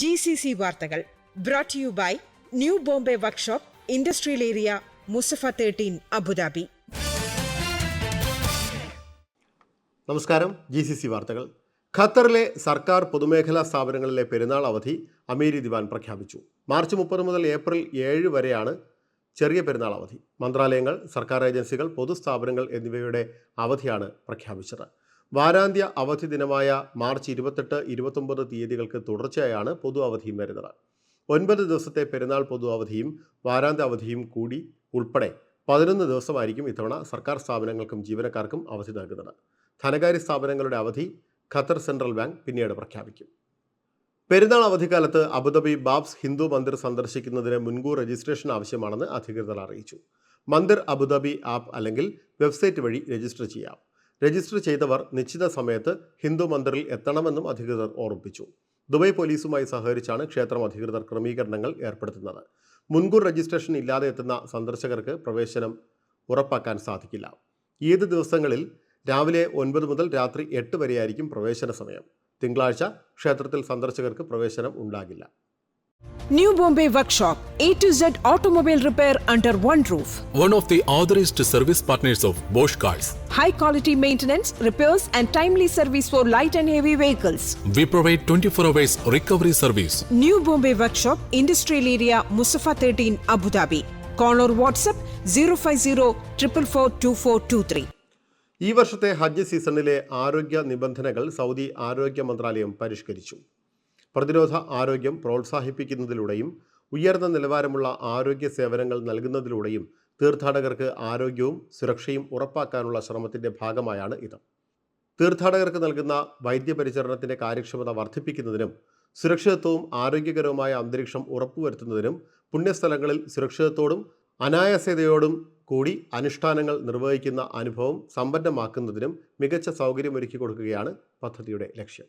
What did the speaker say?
G C C വാർത്തകൾ brought you by new Bombay workshop industrial area Musaffah thirteen Abu Dhabi നമസ്കാരം G C C വാർത്തകൾ. ഖത്തറിലെ സർക്കാർ പൊതുമേഖലാ സ്ഥാപനങ്ങളിലെ പെരുന്നാൾ അവധി അമീരി ദിവാൻ പ്രഖ്യാപിച്ചു. മാർച്ച് മുപ്പത് മുതൽ ഏപ്രിൽ ഏഴ് വരെയാണ് ചെറിയ പെരുന്നാൾ അവധി. മന്ത്രാലയങ്ങൾ സർക്കാർ ഏജൻസികൾ പൊതുസ്ഥാപനങ്ങൾ എന്നിവയുടെ അവധിയാണ് പ്രഖ്യാപിച്ചത്. വാരാന്ത്യ അവധി ദിനമായ മാർച്ച് ഇരുപത്തെട്ട് ഇരുപത്തൊമ്പത് തീയതികൾക്ക് തുടർച്ചയായാണ് പൊതു അവധിയും വരുന്നത്. ഒൻപത് ദിവസത്തെ പെരുന്നാൾ പൊതു അവധിയും വാരാന്ത്യ അവധിയും കൂടി ഉൾപ്പെടെ പതിനൊന്ന് ദിവസമായിരിക്കും ഇത്തവണ സർക്കാർ സ്ഥാപനങ്ങൾക്കും ജീവനക്കാർക്കും അവധി നൽകുന്നത്. ധനകാര്യ സ്ഥാപനങ്ങളുടെ അവധി ഖത്തർ സെൻട്രൽ ബാങ്ക് പിന്നീട് പ്രഖ്യാപിക്കും. പെരുന്നാൾ അവധിക്കാലത്ത് അബുദാബി ബാബ്സ് ഹിന്ദു മന്ദിർ സന്ദർശിക്കുന്നതിന് മുൻകൂർ രജിസ്ട്രേഷൻ ആവശ്യമാണെന്ന് അധികൃതർ അറിയിച്ചു. മന്ദിർ അബുദാബി ആപ്പ് അല്ലെങ്കിൽ വെബ്സൈറ്റ് വഴി രജിസ്റ്റർ ചെയ്യാം. രജിസ്റ്റർ ചെയ്തവർ നിശ്ചിത സമയത്ത് ഹിന്ദു മന്ദിറിൽ എത്തണമെന്നും അധികൃതർ ഓർമ്മിപ്പിച്ചു. ദുബായ് പോലീസുമായി സഹകരിച്ചാണ് ക്ഷേത്രം അധികൃതർ ക്രമീകരണങ്ങൾ ഏർപ്പെടുത്തുന്നത്. മുൻകൂർ രജിസ്ട്രേഷൻ ഇല്ലാതെ എത്തുന്ന സന്ദർശകർക്ക് പ്രവേശനം ഉറപ്പാക്കാൻ സാധിക്കില്ല. ഏത് ദിവസങ്ങളിൽ രാവിലെ ഒൻപത് മുതൽ രാത്രി എട്ട് വരെയായിരിക്കും പ്രവേശന സമയം. തിങ്കളാഴ്ച ക്ഷേത്രത്തിൽ സന്ദർശകർക്ക് പ്രവേശനം ഉണ്ടാകില്ല. New Bombay Workshop, A to Z automobile repair under one roof. one of the authorized service partners of Bosch Cars. high quality maintenance, repairs, and timely service for light and heavy vehicles. We provide 24 hours recovery service. New Bombay Workshop, Industrial Area, Musafa 13, Abu Dhabi. Call or WhatsApp 050 444 ഈ വർഷത്തെ ഹജ്ജ് സീസണിലെ ആരോഗ്യ നിബന്ധനകൾ Saudi ആരോഗ്യ മന്ത്രാലയം പരിഷ്കരിച്ചു പ്രതിരോധ ആരോഗ്യം പ്രോത്സാഹിപ്പിക്കുന്നതിലൂടെയും ഉയർന്ന നിലവാരമുള്ള ആരോഗ്യ സേവനങ്ങൾ നൽകുന്നതിലൂടെയും തീർത്ഥാടകർക്ക് ആരോഗ്യവും സുരക്ഷയും ഉറപ്പാക്കാനുള്ള ശ്രമത്തിന്റെ ഭാഗമായാണ് ഇത്. തീർത്ഥാടകർക്ക് നൽകുന്ന വൈദ്യപരിചരണത്തിന്റെ കാര്യക്ഷമത വർദ്ധിപ്പിക്കുന്നതിനും സുരക്ഷിതത്വവും ആരോഗ്യകരവുമായ അന്തരീക്ഷം ഉറപ്പുവരുത്തുന്നതിനും പുണ്യസ്ഥലങ്ങളിൽ സുരക്ഷിതത്തോടും അനായാസ്യതയോടും കൂടി അനുഷ്ഠാനങ്ങൾ നിർവഹിക്കുന്ന അനുഭവം സമ്പന്നമാക്കുന്നതിനും മികച്ച സൗകര്യമൊരുക്കി കൊടുക്കുകയാണ് പദ്ധതിയുടെ ലക്ഷ്യം.